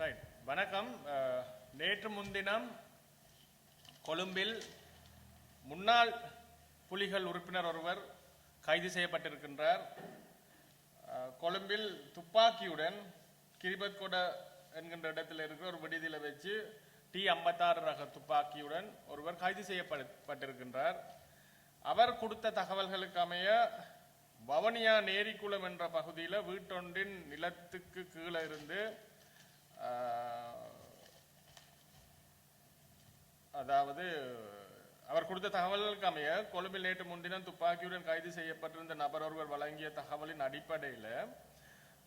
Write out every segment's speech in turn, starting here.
Right வணக்கம். நேற்று முன்தினம் கொழும்பில் முன்னாள் புலிகள் உறுப்பினர் ஒருவர் கைது செய்யப்பட்டிருக்கின்றார். கொழும்பில் துப்பாக்கியுடன் கிரிபத்கொட என்கின்ற இடத்தில் இருக்கிற ஒரு விடுதியில் வச்சு டி ஐம்பத்தாறு ரக துப்பாக்கியுடன் ஒருவர் கைது செய்யப்பட்டிருக்கின்றார். அவர் கொடுத்த தகவல்களுக்கு அமைய வவனியா நேரிக்குளம் என்ற பகுதியில் வீட்டொன்றின் நிலத்துக்கு கீழே இருந்து அதாவது அவர் கொடுத்த தகவல்களுக்கு அமைய கொழும்பில் நேற்று முன்தினம் துப்பாக்கியுடன் கைது செய்யப்பட்டிருந்த நபர் ஒருவர் வழங்கிய தகவலின் அடிப்படையில்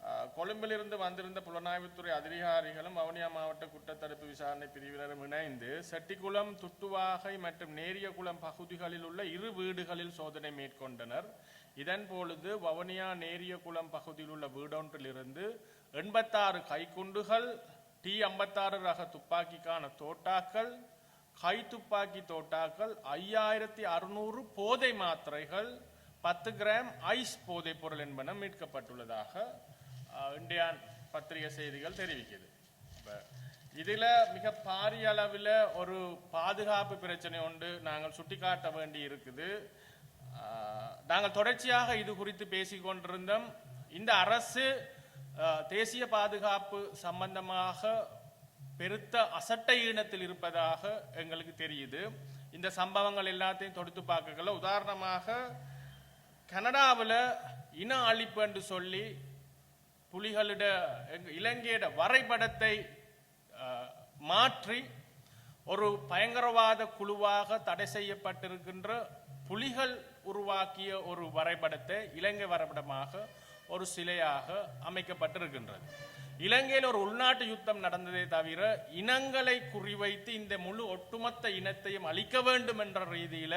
ஆஹ், கொழும்பிலிருந்து வந்திருந்த புலனாய்வுத்துறை அதிகாரிகளும் வவுனியா மாவட்ட குற்றத்தடுப்பு விசாரணை பிரிவினரும் இணைந்து செட்டிக்குளம் துட்டுவாகை மற்றும் நேரியகுளம் பகுதிகளில் உள்ள இரு வீடுகளில் சோதனை மேற்கொண்டனர். இதன் பொழுது வவுனியா நேரியகுளம் பகுதியில் உள்ள வீடொன்றிலிருந்து எண்பத்தாறு கைக்குண்டுகள் டி ஐம்பத்தாறு ரக துப்பாக்கிக்கான தோட்டாக்கள் கை துப்பாக்கி தோட்டாக்கள் ஐயாயிரத்தி அறுநூறு போதை மாத்திரைகள் பத்து கிராம் ஐஸ் போதைப் பொருள் என்பன மீட்கப்பட்டுள்ளதாக இந்தியான் பத்திரிகை செய்திகள் தெரிவிக்குது. இதில் மிக பாரிய அளவில் ஒரு பாதுகாப்பு பிரச்சனை உண்டு. நாங்கள் சுட்டிக்காட்ட வேண்டி இருக்குது நாங்கள் தொடர்ச்சியாக இது குறித்து பேசிக்கொண்டிருந்தோம் இந்த அரசு தேசிய பாதுகாப்பு சம்பந்தமாக பெருத்த அசட்டை ஈனத்தில் இருப்பதாக எங்களுக்கு தெரியுது. இந்த சம்பவங்கள் எல்லாத்தையும் தொடுத்து பார்க்கல உதாரணமாக கனடாவில் இன அழிப்பு என்று சொல்லி புலிகளிட இலங்கையிட வரைபடத்தை மாற்றி ஒரு பயங்கரவாத குழுவாக தடை செய்யப்பட்டிருக்கின்ற புலிகள் உருவாக்கிய ஒரு வரைபடத்தை இலங்கை வரைபடமாக ஒரு சிலையாக அமைக்கப்பட்டிருக்கின்றது. இலங்கையில் ஒரு உள்நாட்டு யுத்தம் நடந்ததே தவிர இனங்களை குறிவைத்து இந்த முழு ஒட்டுமொத்த இனத்தையும் அழிக்க வேண்டும் என்ற ரீதியில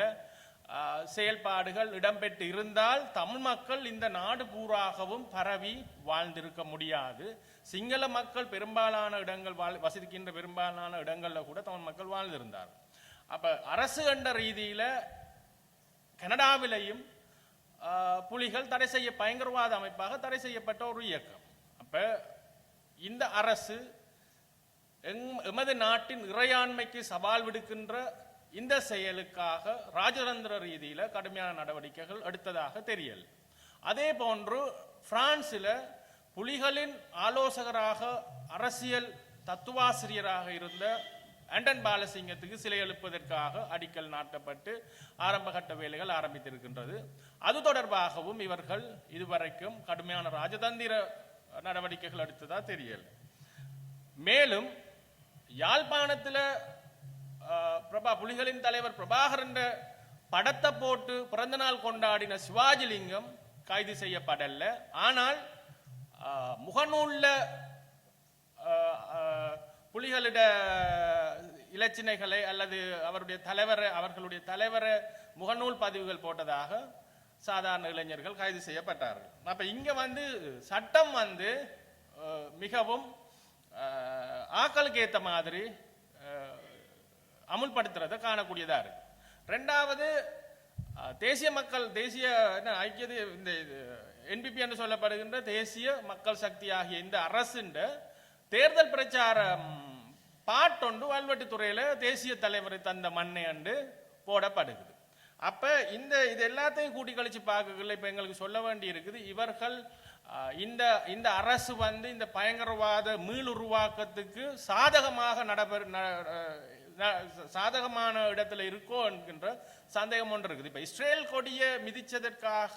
செயல்பாடுகள் இடம்பெற்று இருந்தால் தமிழ் மக்கள் இந்த நாடு பூராகவும் பரவி வாழ்ந்திருக்க முடியாது. சிங்கள மக்கள் பெரும்பாலான இடங்கள் வாழ் வசிக்கின்ற பெரும்பாலான இடங்களில் கூட தமிழ் மக்கள் வாழ்ந்திருந்தார் அப்போ அரசு என்ற ரீதியில் கனடாவிலையும் புலிகள் தடை செய்ய பயங்கரவாத அமைப்பாக தடை செய்யப்பட்ட ஒரு இயக்கம். அப்போ இந்த அரசு எங் எமது நாட்டின் இறையாண்மைக்கு சவால் விடுக்கின்ற இந்த செயலுக்காக ராஜதந்திர ரீதியில் கடுமையான நடவடிக்கைகள் எடுத்ததாக தெரியல். அதே போன்று பிரான்சில் புலிகளின் ஆலோசகராக அரசியல் தத்துவாசிரியராக இருந்த அண்டன் பாலசிங்கத்துக்கு சிலை எழுப்பதற்காக அடிக்கல் நாட்டப்பட்டு ஆரம்பகட்ட வேலைகள் ஆரம்பித்திருக்கின்றது. அது தொடர்பாகவும் இவர்கள் இதுவரைக்கும் கடுமையான ராஜதந்திர நடவடிக்கைகள் எடுத்ததா தெரியல. மேலும் யாழ்ப்பாணத்துல பிரபா புலிகளின் தலைவர் பிரபாகரன் படத்தை போட்டு பிறந்த நாள் கொண்டாடின சிவாஜிலிங்கம் கைது செய்யப்படல. ஆனால் முகநூல்ல புலிகளிட இலச்சினைகளை அல்லது அவருடைய தலைவரை அவர்களுடைய தலைவரை முகநூல் பதிவுகள் போட்டதாக சாதாரண இளைஞர்கள் கைது செய்யப்பட்டார்கள். அப்போ இங்கே வந்து சட்டம் வந்து மிகவும் ஆக்களுக்கு ஏற்ற மாதிரி அஹ், அமுல்படுத்துறதை காணக்கூடியதா இருக்கு. ரெண்டாவது தேசிய மக்கள் தேசிய என்ன ஐக்கிய இந்த என்பிபி என்று சொல்லப்படுகின்ற தேசிய மக்கள் சக்தி ஆகிய இந்த அரசின் தேர்தல் பிரச்சாரம் பாட்டொண்டு வல்வெட்டித்துறையில தேசிய தலைவரை தந்த மண்ணை அண்டு போடப்படுகிறது. அப்போ இந்த இது எல்லாத்தையும் கூட்டி கழிச்சு பார்க்கல இப்போ எங்களுக்கு சொல்ல வேண்டி இருக்குது இவர்கள் இந்த இந்த அரசு வந்து இந்த பயங்கரவாத மீளுருவாக்கத்துக்கு சாதகமாக நடைபெற ந- சாதகமான இடத்துல இருக்கோ என்கின்ற சந்தேகம் ஒன்று இருக்குது. இப்போ இஸ்ரேல் கொடியை மிதித்ததற்காக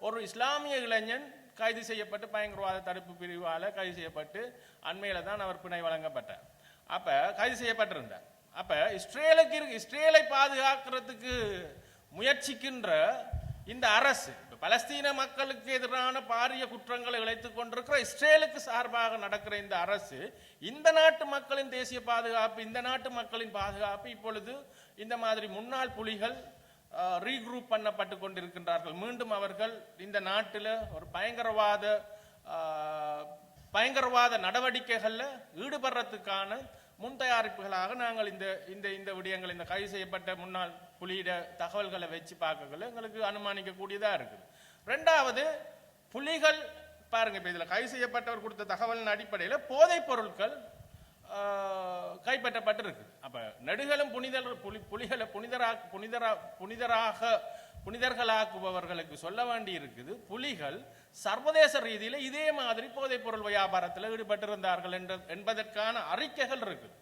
ஒரு இஸ்லாமிய இளைஞன் கைது செய்யப்பட்டு பயங்கரவாத தடுப்பு பிரிவால் கைது செய்யப்பட்டு அண்மையில் தான் அவர் பிணை வழங்கப்பட்டார். அப்ப கைது செய்யப்பட்டிருந்தார் அப்ப இஸ்ரேலுக்கு இருக்கு இஸ்ரேலை பாதுகாக்கிறதுக்கு முயற்சிக்கின்ற இந்த அரசு இப்போ பலஸ்தீன மக்களுக்கு எதிரான பாரிய குற்றங்களை இழைத்துக் கொண்டிருக்கிற இஸ்ரேலுக்கு சார்பாக நடக்கிற இந்த அரசு இந்த நாட்டு மக்களின் தேசிய பாதுகாப்பு இந்த நாட்டு மக்களின் பாதுகாப்பு இப்பொழுது இந்த மாதிரி முன்னாள் புலிகள் ரீக்ரூப் பண்ணப்பட்டு கொண்டிருக்கின்றார்கள். மீண்டும் அவர்கள் இந்த நாட்டில் ஒரு பயங்கரவாத பயங்கரவாத நடவடிக்கைகளில் ஈடுபடுறதுக்கான முன் தயாரிப்புகளாக நாங்கள் இந்த இந்த இந்த விடயங்கள் இந்த கைது செய்யப்பட்ட முன்னாள் புலியிட தகவல்களை வச்சு பார்க்கல எங்களுக்கு அனுமானிக்கக்கூடியதாக இருக்குது. ரெண்டாவது புலிகள் பாருங்க இப்போ இதில் கைது செய்யப்பட்டவர் கொடுத்த தகவலின் அடிப்படையில் போதைப் பொருட்கள் கைப்பற்றப்பட்டிருக்கு. அப்போ நெடுகளும் புனிதர் புலி புலிகளை புனிதராக புனிதரா புனிதராக புனிதர்களாக்குபவர்களுக்கு சொல்ல வேண்டி இருக்குது புலிகள் சர்வதேச ரீதியில் இதே மாதிரி போதைப் பொருள் வியாபாரத்தில் ஈடுபட்டிருந்தார்கள் என்ற என்பதற்கான அறிக்கைகள் இருக்குது.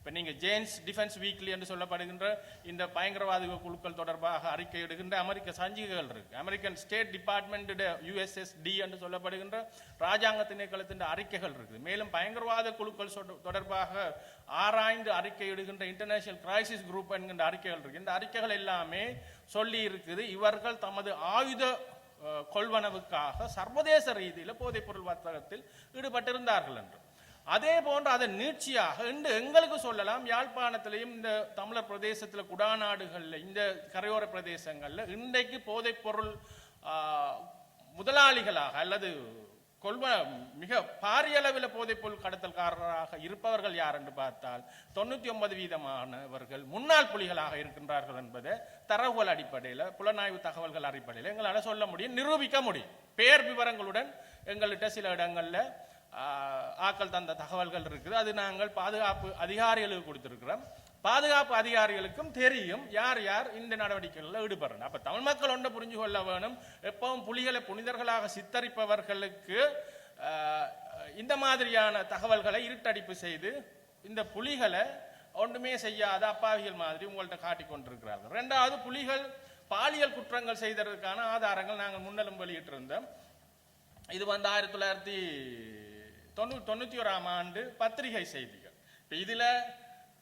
இப்போ நீங்கள் ஜேன்ஸ் டிஃபென்ஸ் வீக்லி என்று சொல்லப்படுகின்ற இந்த பயங்கரவாத குழுக்கள் தொடர்பாக அறிக்கை இடுகின்ற அமெரிக்க சஞ்சிகைகள் இருக்கு. அமெரிக்கன் ஸ்டேட் டிபார்ட்மெண்ட் யுஎஸ்எஸ்டி என்று சொல்லப்படுகின்ற ராஜாங்க திணைக்களத்தின் அறிக்கைகள் இருக்குது மேலும் பயங்கரவாத குழுக்கள் தொடர்பாக ஆராய்ந்து அறிக்கை இடுகின்ற இன்டர்நேஷனல் கிரைசிஸ் குரூப் என்கின்ற அறிக்கைகள் இருக்கு. இந்த அறிக்கைகள் எல்லாமே சொல்லி இருக்குது இவர்கள் தமது ஆயுத கொள்வனவுக்காக சர்வதேச ரீதியில் போதைப்பொருள் வர்த்தகத்தில் ஈடுபட்டிருந்தார்கள் என்று. அதே போன்று அதன் நீட்சியாக இன்று எங்களுக்கு சொல்லலாம். யாழ்ப்பாணத்திலையும் இந்த தமிழர் பிரதேசத்தில் குடாநாடுகளில் இந்த கரையோர பிரதேசங்களில் இன்றைக்கு போதைப்பொருள் பொருள் முதலாளிகளாக அல்லது கொள்வ மிக பாரிய அளவில் போதைப்பொருள் கடத்தல்காரராக இருப்பவர்கள் யார் என்று பார்த்தால் தொண்ணூற்றி ஒன்பது வீதமானவர்கள் முன்னாள் புலிகளாக இருக்கின்றார்கள் என்பதை தரவுகள் அடிப்படையில் புலனாய்வு தகவல்கள் அடிப்படையில் எங்களால் சொல்ல முடியும் நிரூபிக்க முடியும். பேர் விவரங்களுடன் எங்கள்கிட்ட சில இடங்களில் ஆக்கள் தந்த தகவல்கள் இருக்குது. அது நாங்கள் பாதுகாப்பு அதிகாரிகளுக்கு கொடுத்துருக்கிறோம். பாதுகாப்பு அதிகாரிகளுக்கும் தெரியும் யார் யார் இந்த நடவடிக்கைகளில் ஈடுபடுறோம் அப்போ தமிழ் மக்கள் ஒன்றை புரிஞ்சு கொள்ள வேணும். எப்பவும் புலிகளை புனிதர்களாக சித்தரிப்பவர்களுக்கு இந்த மாதிரியான தகவல்களை இருட்டடிப்பு செய்து இந்த புலிகளை ஒன்றுமே செய்யாத அப்பாவிகள் மாதிரி உங்கள்கிட்ட காட்டிக் கொண்டிருக்கிறார்கள். ரெண்டாவது புலிகள் பாலியல் குற்றங்கள் செய்ததற்கான ஆதாரங்கள் நாங்கள் முன்னலும் வெளியிட்டிருந்தோம். இது வந்து ஆயிரத்தி தொள்ளாயிரத்தி தொண்ணூ தொண்ணூத்தி ஓராம் ஆண்டு பத்திரிகை செய்திகள். இப்ப இதுல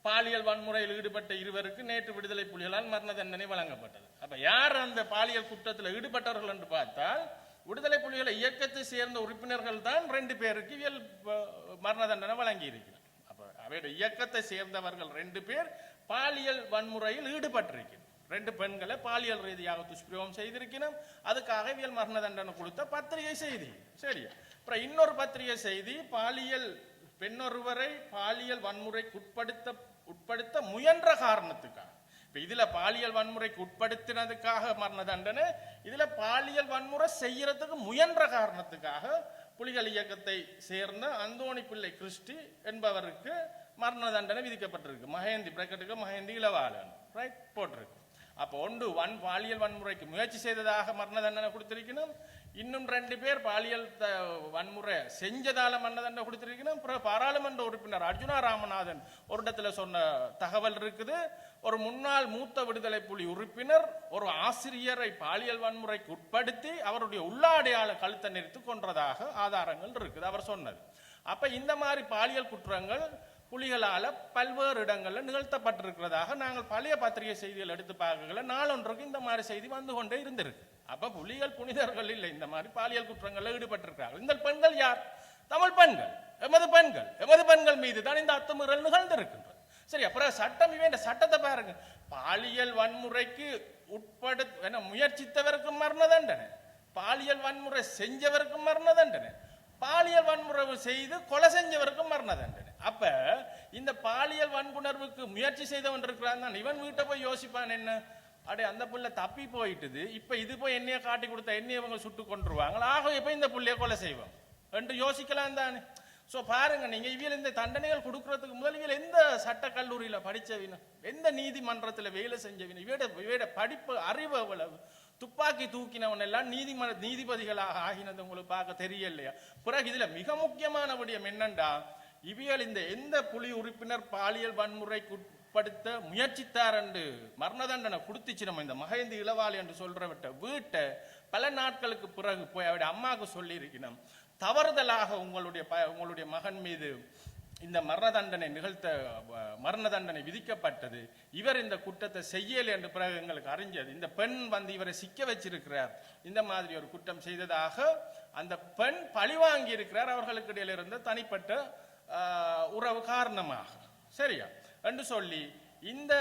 பாலியல் வன்முறையில் ஈடுபட்ட இருவருக்கு நேற்று விடுதலை புலிகளால் மரண தண்டனை வழங்கப்பட்டது. அப்ப யார் அந்த பாலியல் குற்றத்தில் ஈடுபட்டவர்கள் என்று பார்த்தால் விடுதலை புலிகளை இயக்கத்தை சேர்ந்த உறுப்பினர்கள் தான் ரெண்டு பேருக்கு இயல் மரண தண்டனை வழங்கி இருக்கிறார் அப்ப அவையோட இயக்கத்தை சேர்ந்தவர்கள் ரெண்டு பேர் பாலியல் வன்முறையில் ஈடுபட்டிருக்கிறார். ரெண்டு பெண்களை பாலியல் ரீதியாக துஷ்பிரயோகம் செய்திருக்கணும் அதுக்காக இயல் மரண தண்டனை கொடுத்த பத்திரிகை செய்தி. சரியா? அப்புறம் இன்னொரு பத்திரிகை செய்தி பாலியல் பெண்ணொருவரை பாலியல் வன்முறைக்கு உட்படுத்த உட்படுத்த முயன்ற காரணத்துக்காக. இப்போ இதில் பாலியல் வன்முறைக்கு உட்படுத்தினதுக்காக மரண தண்டனை இதில் பாலியல் வன்முறை செய்யறதுக்கு முயன்ற காரணத்துக்காக புலிகள் இயக்கத்தை சேர்ந்த அந்தோணி பிள்ளை கிறிஸ்டி என்பவருக்கு மரண தண்டனை விதிக்கப்பட்டிருக்கு. மகேந்தி பிரக்கெட்டுக்கு மகேந்தி இளவாளன் ரைட் போட்டிருக்கு. அப்போ ஒன்று வன் பாலியல் வன்முறைக்கு முயற்சி செய்ததாக மரண தண்டனை கொடுத்திருக்கணும். இன்னும் ரெண்டு பேர் பாலியல் த- வன்முறை செஞ்சதால மன்னதண்டை தண்டனை கொடுத்திருக்கணும் பாராளுமன்ற உறுப்பினர் அர்ஜுனா ராமநாதன் ஒரு இடத்துல சொன்ன தகவல் இருக்குது. ஒரு முன்னாள் மூத்த விடுதலை புலி உறுப்பினர் ஒரு ஆசிரியரை பாலியல் வன்முறைக்கு உட்படுத்தி அவருடைய உள்ளாடையாள கழுத்தை நிறுத்து கொன்றதாக ஆதாரங்கள் இருக்குது. அவர் சொன்னது. அப்ப இந்த மாதிரி பாலியல் குற்றங்கள் புலிகளால் பல்வேறு இடங்களில் நிகழ்த்தப்பட்டிருக்கிறதாக நாங்கள் பழைய பத்திரிகை செய்திகள் எடுத்து பார்க்கல. நாளொன்றுக்கு இந்த மாதிரி செய்தி வந்து கொண்டே இருந்திருக்கு. அப்ப புலிகள் புனிதர்கள் இல்லை. இந்த மாதிரி பாலியல் குற்றங்களில் ஈடுபட்டிருக்கிறார்கள். இந்த பெண்கள் யார்? தமிழ் பெண்கள். எமது பெண்கள். எமது பெண்கள் மீது தான் இந்த அத்துமீறல் நிகழ்ந்திருக்கின்றது. சரி அப்புறம் சட்டம் இவன் இந்த சட்டத்தை பாருங்க. பாலியல் வன்முறைக்கு உட்படு என முயற்சித்தவருக்கும் மரண தண்டனை. பாலியல் வன்முறை செஞ்சவருக்கும் மரண தண்டனை. பாலியல் வன்முறை செய்து கொலை செஞ்சவருக்கும் மரண தண்டனை. அப்ப இந்த பாலியல் வன்புணர்வுக்கு முயற்சி செய்தவன் இருக்கிறான் தான். இவன் வீட்டை போய் யோசிப்பான் என்ன? அடே அந்த புள்ள தப்பி போயிட்டுது. இப்ப இது போய் என்னைய காட்டி கொடுத்தா என்னைய இவங்க சுட்டு கொண்டுருவாங்களா ஆக இப்ப இந்த புள்ளைய கொலை செய்வோம். என்று யோசிக்கலாம் தானே. ஸோ பாருங்க நீங்க இவியல் இந்த தண்டனைகள் கொடுக்கறதுக்கு முதல் இவியல் எந்த சட்ட கல்லூரியில படிச்சவின எந்த நீதிமன்றத்துல வேலை செஞ்சவினும் இவையோட இவையோட படிப்பு அறிவு அவ்வளவு துப்பாக்கி தூக்கினவன் எல்லாம் நீதிமன்ற நீதிபதிகளாக ஆகினது உங்களுக்கு பார்க்க தெரியலையா? பிறகு இதுல மிக முக்கியமான விடயம் என்னண்டா? இவியல் இந்த எந்த புலி உறுப்பினர் பாலியல் வன்முறைக்கு படுத்த முயற்சித்தார் என்று மரண தண்டனை கொடுத்துச்சு நம்ம இந்த மகேந்தி இளவாளி என்று சொல்றவட்ட வீட்டை பல நாட்களுக்கு பிறகு போய் அவருடைய அம்மாவுக்கு சொல்லியிருக்கணும். தவறுதலாக உங்களுடைய ப- உங்களுடைய மகன் மீது இந்த மரண தண்டனை நிகழ்த்த மரண தண்டனை விதிக்கப்பட்டது. இவர் இந்த குற்றத்தை செய்யலை என்று பிறகு எங்களுக்கு அறிஞ்சது. இந்த பெண் வந்து இவரை சிக்க வச்சிருக்கிறார். இந்த மாதிரி ஒரு குற்றம் செய்ததாக அந்த பெண் பழிவாங்கி இருக்கிறார் அவர்களுக்கு இடையிலிருந்து தனிப்பட்ட உறவு காரணமாக. சரியா? என்று சொல்லி இந்த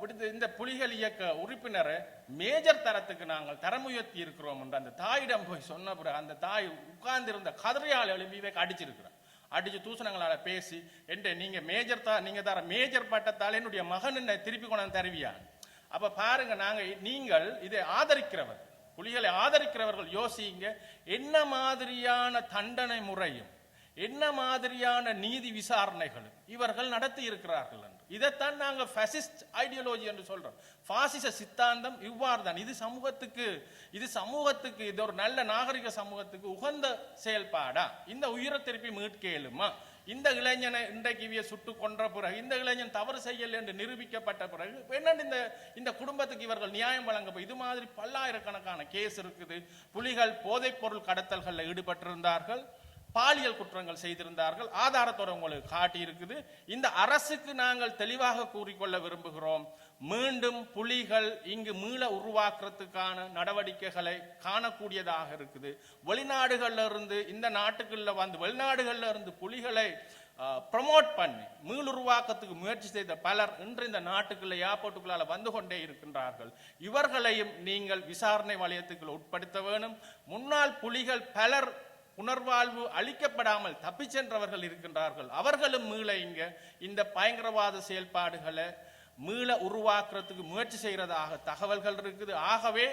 விடுத இந்த புலிகள் இயக்க உறுப்பினரை மேஜர் தரத்துக்கு நாங்கள் தரம் உயர்த்தி இருக்கிறோம் என்று அந்த தாயிடம் போய் சொன்ன பிறகு அந்த தாய் உட்கார்ந்திருந்த கதிரையால் எழுப்பி இவை அடிச்சிருக்கிறார் அடிச்சு தூசணங்களால் பேசி என்ற நீங்க மேஜர் தா நீங்க தர மேஜர் பட்டத்தால் என்னுடைய மகன் என்ன திருப்பி கொண்டாந்து தருவியான் அப்ப பாருங்க நாங்க நீங்கள் இதை ஆதரிக்கிறவர். புலிகளை ஆதரிக்கிறவர்கள் யோசிங்க. என்ன மாதிரியான தண்டனை முறையும் என்ன மாதிரியான நீதி விசாரணைகள் இவர்கள் நடத்தி இருக்கிறார்கள் என்று. இதைத்தான் நாங்கள் ஃபசிஸ்ட் ஐடியாலஜி என்று சொல்றோம். பாசிச சித்தாந்தம் இவ்வாறு தான் இது சமூகத்துக்கு இது சமூகத்துக்கு இது ஒரு நல்ல நாகரிக சமூகத்துக்கு உகந்த செயல்பாடா? இந்த உயிரை திருப்பி மீட்கேலுமா? இந்த இளைஞனை இன்றைக்கு சுட்டு கொன்ற பிறகு இந்த இளைஞன் தவறு செய்யல என்று நிரூபிக்கப்பட்ட பிறகு என்னென்னு இந்த இந்த குடும்பத்துக்கு இவர்கள் நியாயம் வழங்க இது மாதிரி பல்லாயிரக்கணக்கான கேஸ் இருக்குது. புலிகள் போதைப் பொருள் கடத்தல்களில் ஈடுபட்டிருந்தார்கள். பாலியல் குற்றங்கள் செய்திருந்தார்கள். ஆதாரத்தோடு உங்களுக்கு காட்டி இருக்குது. இந்த அரசுக்கு நாங்கள் தெளிவாக கூறிக்கொள்ள விரும்புகிறோம். மீண்டும் புலிகள் இங்கு மீள உருவாக்குறதுக்கான நடவடிக்கைகளை காணக்கூடியதாக இருக்குது. வெளிநாடுகள்ல இருந்து இந்த நாட்டுக்குள்ள வந்து வெளிநாடுகள்ல இருந்து புலிகளை ப்ரமோட் பண்ணி மீளுருவாக்கத்துக்கு முயற்சி செய்த பலர் இன்று இந்த நாட்டுக்குள்ள ஏர்போர்ட்டுக்குள்ளால வந்து கொண்டே இருக்கின்றார்கள். இவர்களையும் நீங்கள் விசாரணை வலயத்துக்குள் உட்படுத்த வேணும். முன்னாள் புலிகள் பலர் புனர்வாழ்வு அளிக்கப்படாமல் தப்பிச் சென்றவர்கள் இருக்கின்றார்கள். அவர்களும் மீள இங்க இந்த பயங்கரவாத செயல்பாடுகளை மீள உருவாக்குறதுக்கு முயற்சி செய்கிறதாக தகவல்கள் இருக்குது. ஆகவே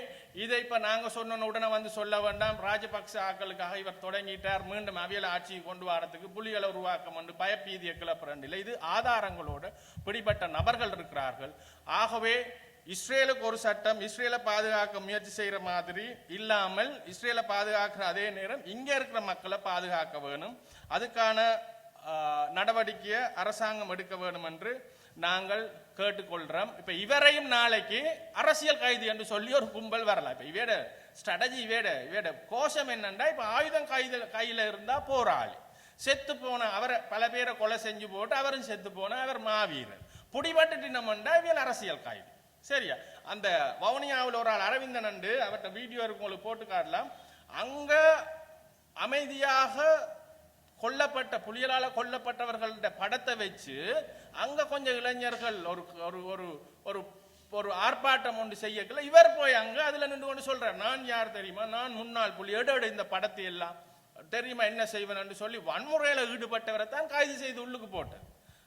இதை இப்போ நாங்கள் சொன்ன உடனே வந்து சொல்ல வேண்டாம். ராஜபக்ச ஆக்களுக்காக இவர் தொடங்கிட்டார். மீண்டும் அவியல் ஆட்சியை கொண்டு வரதுக்கு புலிகளை உருவாக்கம் என்று பயப்பீதிய கிளப்புறன் இல்லை இது ஆதாரங்களோடு பிடிபட்ட நபர்கள் இருக்கிறார்கள். ஆகவே இஸ்ரேலுக்கு ஒரு சட்டம் இஸ்ரேலை பாதுகாக்க முயற்சி செய்கிற மாதிரி இல்லாமல் இஸ்ரேலை பாதுகாக்கிற அதே நேரம் இங்கே இருக்கிற மக்களை பாதுகாக்க வேணும். அதுக்கான நடவடிக்கையை அரசாங்கம் எடுக்க வேணும் என்று நாங்கள் கேட்டுக்கொள்கிறோம் இப்போ இவரையும் நாளைக்கு அரசியல் கைது என்று சொல்லி ஒரு கும்பல் வரலாம். இப்போ இவேட ஸ்ட்ராட்டஜி இவேட இவேட கோஷம் என்னன்னா இப்போ ஆயுதம் கைது கையில் இருந்தால் போராளி. செத்து போன அவரை பல பேரை கொலை செஞ்சு போட்டு அவரும் செத்து போன அவர் மாவீரர். புடிபட்டுட்டு நம்மண்டா இவள் அரசியல் கைது. சரியா? அந்த வவுனியாவில் ஒரு ஆள் அரவிந்தன் அண்டு அவர்கிட்ட வீடியோ இருக்கு உங்களுக்கு போட்டு காட்டலாம். அங்க அமைதியாக கொல்லப்பட்ட புலிகளால் கொல்லப்பட்டவர்கள்ட படத்தை வச்சு அங்க கொஞ்சம் இளைஞர்கள் ஒரு ஒரு ஒரு ஒரு ஒரு ஆர்ப்பாட்டம் ஒன்று செய்யக்கல இவர் போய் அங்க அதுல நின்று கொண்டு சொல்றார் நான் யார் தெரியுமா? நான் முன்னாள் புலி எடு இந்த படத்தை எல்லாம். தெரியுமா? என்ன செய்வேன்? சொல்லி வன்முறையில ஈடுபட்டவரை தான் கைது செய்து உள்ளுக்கு போட்டேன்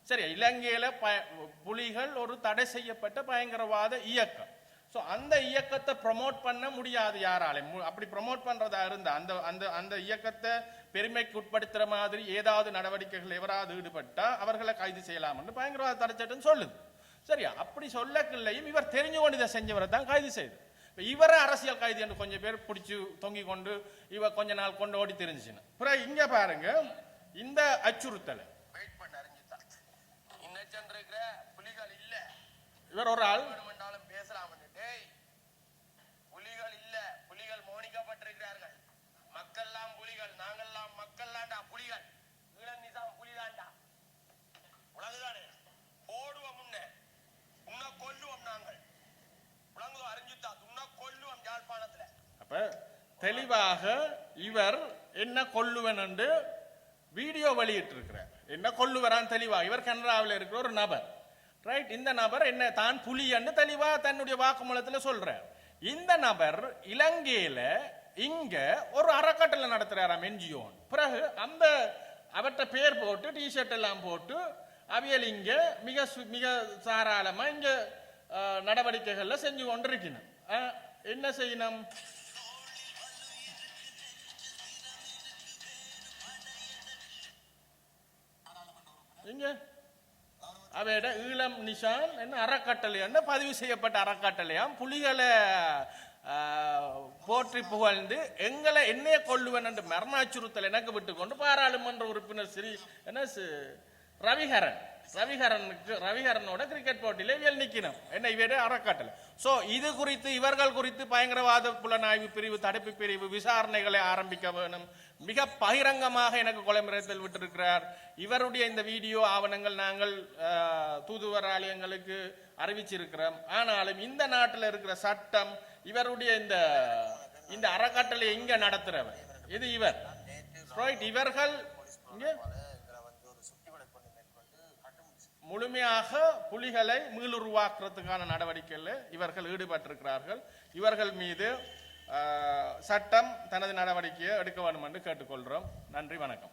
சரி இலங்கையில ப- புலிகள் ஒரு தடை செய்யப்பட்ட பயங்கரவாத இயக்கம். ஸோ அந்த இயக்கத்தை ப்ரமோட் பண்ண முடியாது யாராலையும் அப்படி ப்ரமோட் பண்றதா இருந்தா அந்த அந்த அந்த இயக்கத்தை பெருமைக்கு உட்படுத்துற மாதிரி ஏதாவது நடவடிக்கைகள் எவராது ஈடுபட்டா அவர்களை கைது செய்யலாம் பயங்கரவாத தடை சொல்லுது. சரியா அப்படி சொல்லக்கில்லையும் இவர் தெரிஞ்சு கொண்டு இதை செஞ்சவரை தான் கைது செய்து. இவரை அரசியல் கைது என்று கொஞ்சம் பேர் பிடிச்சு தொங்கி கொண்டு இவ கொஞ்ச நாள் கொண்டு ஓடி தெரிஞ்சுன்னு அப்புறம் இங்க பாருங்க இந்த அச்சுறுத்தலை வெயிட் பண்ண அறிஞ்சுதான் இன்னச்சன் இருக்கிற புலிகள் இல்ல இவர் ஒரு ஆள். புலிகள் இல்ல. புலிகள் மோனிக்கப்பட்டிருக்கிறார்கள். மக்கள்லாம் புலிகள் நாங்கெல்லாம் மக்கள்லாம்டா புலிகள். ஈழன் நிசாம் புலிதான்டா உலகுதானே? போடுவோம் முன்ன உன்ன கொல்லுவோம் நாங்கள். உலகுதோ அறிஞ்சுத்தா உன்ன கொல்லுவோம் யாழ்ப்பாணத்துல. அப்ப தெளிவாக இவர் என்ன கொல்லுவன் என்று வீடியோ வெளியிட்டிருக்கிறார். என்ன கொல்லுவரான் தெளிவா? இவர் கனடாவில் இருக்கிற ஒரு நபர். ரைட் இந்த நபர் என்ன தான் புலி என்று தெளிவா தன்னுடைய வாக்குமூலத்தில் சொல்றார். இந்த நபர் இலங்கையில இங்க ஒரு அறக்கட்டளை நடத்துறாராம் என்ஜிஓ பிறகு அந்த அவர்கிட்ட பேர் போட்டு டிஷர்ட் எல்லாம் போட்டு அவியல் இங்க மிக சு- மிக தாராளமா இங்க நடவடிக்கைகள்ல செஞ்சு கொண்டிருக்கணும் என்ன செய்யணும் இங்க? அவையிட ஈழம் நிஷான் என்ன அறக்கட்டளை என்ன பதிவு செய்யப்பட்ட அறக்கட்டளையாம்? புலிகளை போற்றி புகழ்ந்து எங்களை என்னைய கொள்ளுவேன் என்று மரண அச்சுறுத்தல் எனக்கு விட்டுக்கொண்டு பாராளுமன்ற உறுப்பினர் ஸ்ரீ என்ன சி- ரவிஹரன். ரவிஹரனுக்கு ரவிஹரனோட கிரிக்கெட் போட்டியில இவள் நிக்கணும் என்ன இவரே அறக்கட்டளை. ஸோ இது குறித்து இவர்கள் குறித்து பயங்கரவாத புலனாய்வு பிரிவு தடுப்பு பிரிவு விசாரணைகளை ஆரம்பிக்க வேணும். மிக பகிரங்கமாக எனக்கு கொலை மிரட்டல் விட்டிருக்கிறார். இவருடைய இந்த வீடியோ ஆவணங்கள் நாங்கள் தூதுவர் ஆலயங்களுக்கு அறிவிச்சிருக்கிறோம். ஆனாலும் இந்த நாட்டில் இருக்கிற சட்டம் இவருடைய இந்த இந்த அறக்கட்டளை எங்க நடத்துறவர்? இது இவர். இவர்கள் முழுமையாக புலிகளை மீளுருவாக்குறதுக்கான நடவடிக்கையில் இவர்கள் ஈடுபட்டிருக்கிறார்கள். இவர்கள் மீது சட்டம் தனது நடவடிக்கையை எடுக்க வேண்டும் என்று கேட்டுக்கொள்கிறோம். நன்றி வணக்கம்.